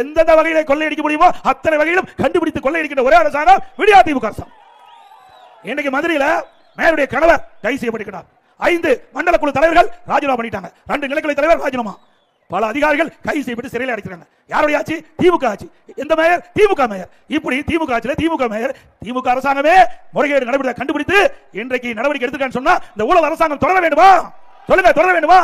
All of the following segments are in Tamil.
எந்தெந்த வகையில கொள்ளையடிக்க முடியுமோ அத்தனை வகையிலும் கண்டுபிடித்து கொள்ளையடிக்கின்ற ஒரே அரசாங்கம் விடியா திமுக அரசாங்கம் இன்னைக்கு மதுரையில மேயருடைய கணவர் கைது செய்யப்பட்டிருக்கிறார் ஐந்து மண்டல குழு தலைவர்கள் ராஜினாமா பண்ணிட்டாங்க. ரெண்டு நிலக்கலை தலைவர் ராஜினாமா. பல அதிகாரிகள் கைது செய்யப்பட்டு சிறையில் அடைக்கிறாங்க. யாருடைய ஆட்சி? திமுக ஆட்சி. எந்த மேயர்? திமுக மேயர். இப்படி திமுக ஆட்சியில் திமுக மேயர் திமுக அரசாங்கமே முறைகேடு நடவடிக்கை கண்டுபிடித்து இன்றைக்கு நடவடிக்கை எடுத்துக்கான்னு சொன்னா இந்த ஊழல் அரசாங்கம் தொடர வேண்டுமா? சொல்லுங்க தொடர வேண்டுமா?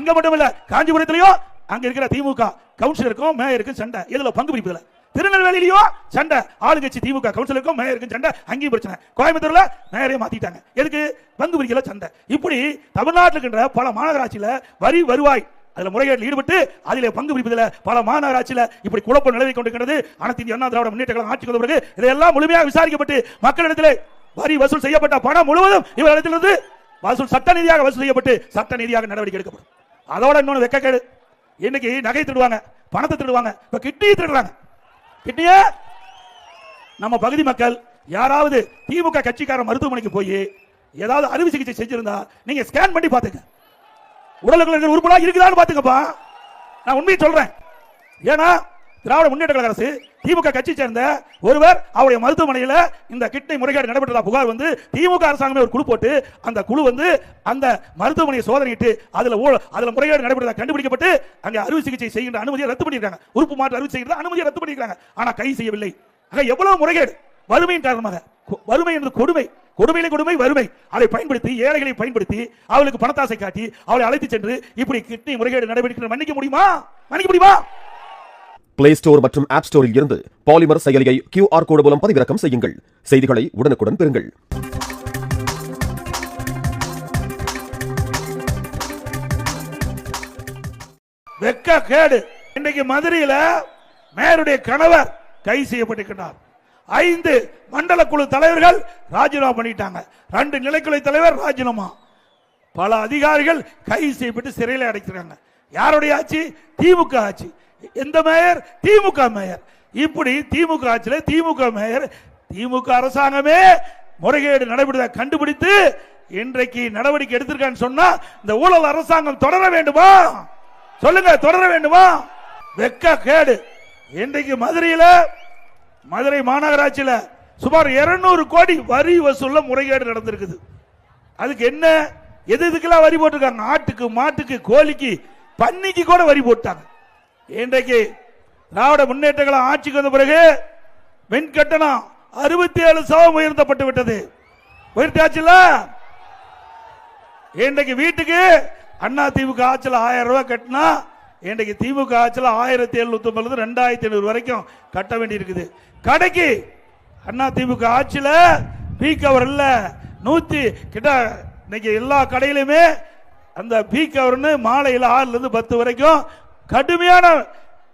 இங்க மட்டும் இல்ல காஞ்சிபுரத்திலையும் அங்க இருக்கிற திமுக கவுன்சிலருக்கும் மேயருக்கும் சண்டை. இதுல பங்கு பிடிப்பதுல திருநெல்வேலியிலயோ சண்டை. ஆளுங்கட்சி திமுக கவுன்சிலருக்கும் மேயருக்கும் சண்டை. அங்கேயும் பிரச்சனை. கோயம்புத்தூர்ல மேயரையும் மாத்திட்டாங்க. எதுக்கு? பங்கு பிரிக்கல சண்டை. இப்படி தமிழ்நாட்டில் இருக்கின்ற பல மாநகராட்சியில வரி வருவாய். அதுல முறைகேட்டில் ஈடுபட்டு அதில் பங்கு பிடிப்பதில் பல மாநகராட்சியில் இப்படி குழப்பம் நிலவி கொண்டிருக்கிறது. அனைத்து இந்திய அண்ணா திராவிட முன்னேற்ற கழகம் ஆட்சிக்கு வந்த பிறகு இதையெல்லாம் முழுமையாக விசாரிக்கப்பட்டு மக்களிடத்தில் வரி வசூல் செய்யப்பட்ட பணம் முழுவதும் இவரிடத்திலிருந்து வசூல் சட்ட நீதியாக வசூல் செய்யப்பட்டு சட்ட நீதியாக நடவடிக்கை எடுக்கப்படும். அதோட இன்னொன்று வெக்கக்கேடு. இன்னைக்கு நகை திருடுவாங்க பணத்தை திருடுவாங்க இப்ப கிட்னியை திருடுறாங்க. கிட்னிய நம்ம பகுதி மக்கள் யாராவது திமுக கட்சிக்கார மருத்துவமனைக்கு போய் ஏதாவது அறுவை சிகிச்சை செஞ்சிருந்தா நீங்க ஸ்கேன் பண்ணி பாத்துங்க உடலுக்குள்ள இருக்கிற இருக்குதான்னு பாத்துங்கப்பா நான் உண்மையை சொல்றேன். ஏன்னா திராவிட முன்னேற்ற கழக அரசு திமுக கட்சி சேர்ந்த ஒருவர் அவருடைய மருத்துவமனையில் இந்த கிட்னி முறைகேடு நடைபெற்றதா புகார் வந்து திமுக அரசாங்கமே ஒரு குழு போட்டு அந்த குழு வந்து அந்த மருத்துவமனையை சோதனையிட்டு அதுல ஊழல் அதில் முறைகேடு நடைபெற்றதா கண்டுபிடிக்கப்பட்டு அங்கே அறுவை சிகிச்சை செய்கின்ற அனுமதியை ரத்து பண்ணியிருக்காங்க. உறுப்பு மாற்று அறுவை செய்கிற அனுமதியை ரத்து பண்ணியிருக்காங்க. ஆனால் கை செய்யவில்லை. ஆக எவ்வளவு முறைகேடு? வறுமையின் காரணமாக. வறுமை என்பது கொடுமை. கொடுமையிலே கொடுமை வறுமை. அதை பயன்படுத்தி ஏழைகளை பயன்படுத்தி அவளுக்கு பணத்தாசை காட்டி அவளை அழைத்து சென்று இப்படி கிட்னி முறைகேடு நடவடிக்கை மன்னிக்க முடியுமா? மன்னிக்க முடியுமா? பிளே ஸ்டோர் மற்றும் ஆப் ஸ்டோரில் இருந்து பாலிமர் செயலியை கியூஆர் கோடு மூலம் பதிவிறக்கம் செய்யுங்கள். செய்திகளை உடனுக்குடன் பெறுங்கள். வெக்க கேடு. இன்னைக்கு மதுரையில மேயருடைய கணவர் கைது செய்யப்பட்டிருக்கிறார் ஐந்து மண்டல குழு தலைவர்கள் ராஜினாமா பண்ணிட்டாங்க. ரெண்டு நிலைக்குழு தலைவர் ராஜினாமா. பல அதிகாரிகள் கைது செய்யப்பட்டு சிறையில் அடைக்கிறாங்க. யாருடைய ஆட்சி? திமுக ஆட்சி. எந்த மேயர்? திமுக மேயர். இப்படி திமுக ஆட்சியில் திமுக மேயர் திமுக அரசாங்கமே முறைகேடு நடைபெறுவதை கண்டுபிடித்து இன்றைக்கு நடவடிக்கை எடுத்திருக்கான்னு சொன்னா இந்த ஊழல் அரசாங்கம் தொடர வேண்டுமா? சொல்லுங்க தொடர வேண்டுமா? வெக்க கேடு. இன்றைக்கு மதுரையில் மதுரை மாநகராட்சியில் சுமார் 200 கோடி வரி வசூல்ல முறைகேடு நடந்திருக்குது. அதுக்கு என்ன? எது இதுக்கெல்லாம் வரி போட்டிருக்காங்க? ஆட்டுக்கு மாட்டுக்கு கோழிக்கு பன்னிக்கு கூட வரி போட்டாங்க. இன்றைக்கு திராவிட முன்னேற்றங்களை ஆட்சிக்கு வந்த பிறகு மின் கட்டணம் அறுபத்தி ஏழு சதம் உயர்த்தப்பட்டு விட்டது. உயர்த்தியாச்சுல இன்றைக்கு வீட்டுக்கு அண்ணா திமுக ஆட்சியில் ஆயிரம் ரூபாய் கட்டினா இன்றைக்கு திமுக ஆட்சியில் ஆயிரத்தி எழுநூத்தி ஒன்பது ரெண்டாயிரத்தி ஐநூறு வரைக்கும் கட்ட வேண்டி இருக்குது கடைக்கு அண்ணா திமுக ஆட்சியில் பீக் அவர் இல்ல. நூத்தி கிட்ட இன்னைக்கு எல்லா கடையிலுமே அந்த பீக் அவர்னு மாலையில் ஆறுல இருந்து பத்து வரைக்கும் கடுமையான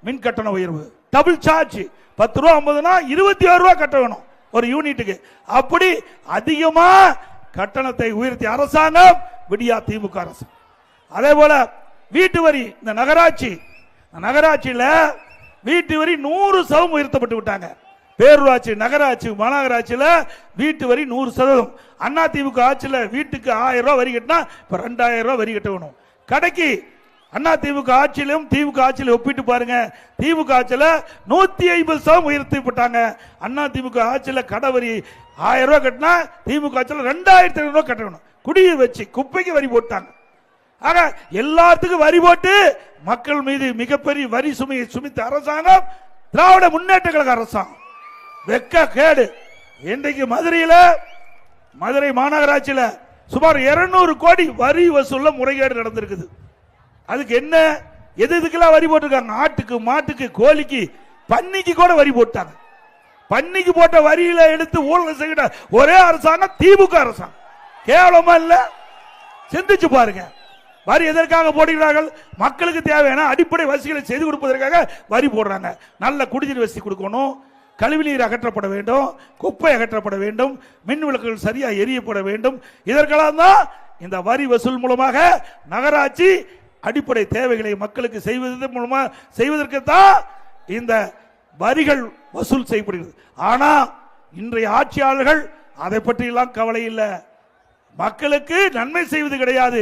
மின் கட்டண உயர்வு. டபுள் சார்ஜ் பத்து ரூபா ஐம்பதுனா இருபத்தி ஆறு ரூபா கட்ட வேணும் ஒரு யூனிட்டுக்கு அப்படி அதிகமா கட்டணத்தை உயர்த்திய அரசாங்கம் விடியா திமுக அரசு. அதே போல வீட்டு வரி இந்த நகராட்சி. நகராட்சியில் நகராட்சியில வீட்டு வரி நூறு சதவீதம் உயர்த்தப்பட்டு விட்டாங்க. பேரூராட்சி நகராட்சி மாநகராட்சியில வீட்டு வரி நூறு சதவீதம். அண்ணா திமுக ஆட்சியில் வீட்டுக்கு ஆயிரம் ரூபாய் வரி கட்டினா இப்ப ரெண்டாயிரம் ரூபாய் வரி கட்ட வேணும். கடைக்கு அண்ணா திமுக ஆட்சியிலும் திமுக ஆட்சியில் ஒப்பிட்டு பாருங்க. திமுக ஆட்சியில் நூத்தி ஐம்பது சதம் உயர்த்தி போட்டாங்க. அண்ணா திமுக ஆட்சியில் கடை வரி ஆயிரம் ரூபாய் கட்டினா திமுக ஆட்சியில் ரெண்டாயிரத்தி ஐநூறு ரூபாய் கட்டணும். குடியை வச்சு குப்பைக்கு வரி போட்டாங்க. ஆக எல்லாத்துக்கும் வரி போட்டு மக்கள் மீது மிகப்பெரிய வரி சுமையை சுமித்த அரசாங்கம் திராவிட முன்னேற்ற கழக அரசாங்கம். வெக்க கேடு. இன்றைக்கு மதுரையில் மதுரை மாநகராட்சியில் சுமார் 200 கோடி வரி வசூலில் முறைகேடு நடந்திருக்குது. அதுக்கு என்ன? எது இதுக்கெல்லாம் வரி போட்டிருக்காங்க? ஆட்டுக்கு மாட்டுக்கு கோழிக்கு பன்னிக்கு கூட வரி போட்டாங்க. பன்னிக்கு போட்ட வரியில எடுத்து ஊழல் செய்கிற ஒரே அரசாங்கம் திமுக அரசாங்கம். கேவலமா இல்ல? சிந்திச்சு பாருங்க. வரி எதற்காக போடுகிறார்கள்? மக்களுக்கு தேவையான அடிப்படை வசதிகளை செய்து கொடுப்பதற்காக வரி போடுறாங்க. நல்ல குடிநீர் வசதி கொடுக்கணும். கழிவுநீர் அகற்றப்பட வேண்டும். குப்பை அகற்றப்பட வேண்டும். மின் விளக்குகள் சரியாக எரியப்பட வேண்டும். இதற்கெல்லாம் தான் இந்த வரி வசூல் மூலமாக நகராட்சி அடிப்படை தேவைகளை மக்களுக்கு செய்வதன் மூலமா செய்வதற்கு தான் இந்த வரிகள் வசூல் செய்யப்படுகிறது. ஆனா இன்றைய ஆட்சியாளர்கள் அதை பற்றியெல்லாம் கவலை இல்லை. மக்களுக்கு நன்மை செய்வது கிடையாது.